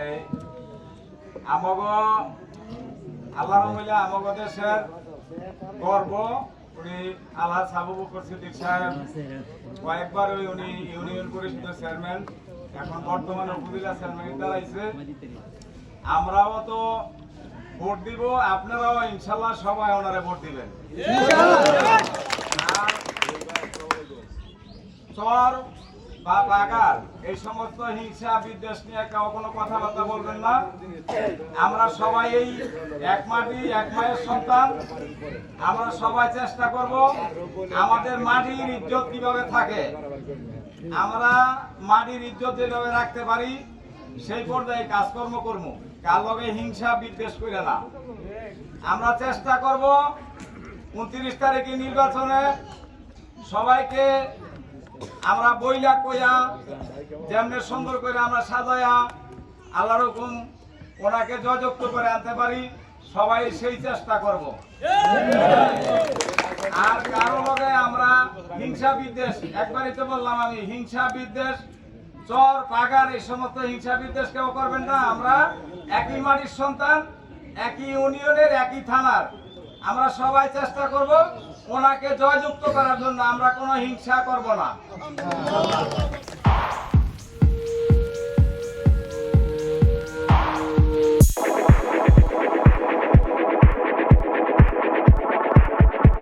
এই আমগ আল্লাহ মিলে আমগ দেশের গর্ব। উনি আল্লাহ সাবু বকর সিদ্দিক সাহেব কয়েকবার উনি ইউনিয়ন পরিষদের চেয়ারম্যান এখন বর্তমানে উপজেলা চেয়ারম্যান দাঁড়াইছে আমরাও তো ভোট দিব আপনারাও ইনশাল্লাহ সবাই ওনারে ভোট দিবেন। চর বা বাগার এই সমস্ত হিংসা বিদ্বেষ নিয়ে কেউ কোনো কথাবার্তা বলবেন না। আমরা সবাই এই এক মাটি, এক মায়ের সন্তান। আমরা সবাই চেষ্টা করব আমাদের মাটির ইজ্জত কীভাবে থাকে। আমরা মাটির ইজ্জত যেভাবে রাখতে পারি, সেই পর্যায়ে কাজকর্ম করব। কার লগে হিংসা, বিদ্বেষ করে না। আমরা চেষ্টা করব, উনত্রিশ তারিখে নির্বাচনে সবাইকে আমরা বইলা কইয়া, যেমনি সুন্দর করে আমরা সাজায়া আল্লাহর হুকুম ওনাকে জয়যুক্ত করে আনতে পারি, সবাই সেই চেষ্টা করব। আর কারও লগে আমরা হিংসা বিদ্বেষ একবারই তো বললাম আমি, হিংসা বিদ্বেষ, চর, পাগার, এই সমস্ত হিংসা বিদ্বেষ কেউ করবেন না। আমরা একই মাটির সন্তান, একই ইউনিয়নের একই থানার। আমরা সবাই চেষ্টা করব ওনাকে জয়যুক্ত করার জন্য আমরা কোনো হিংসা করব না।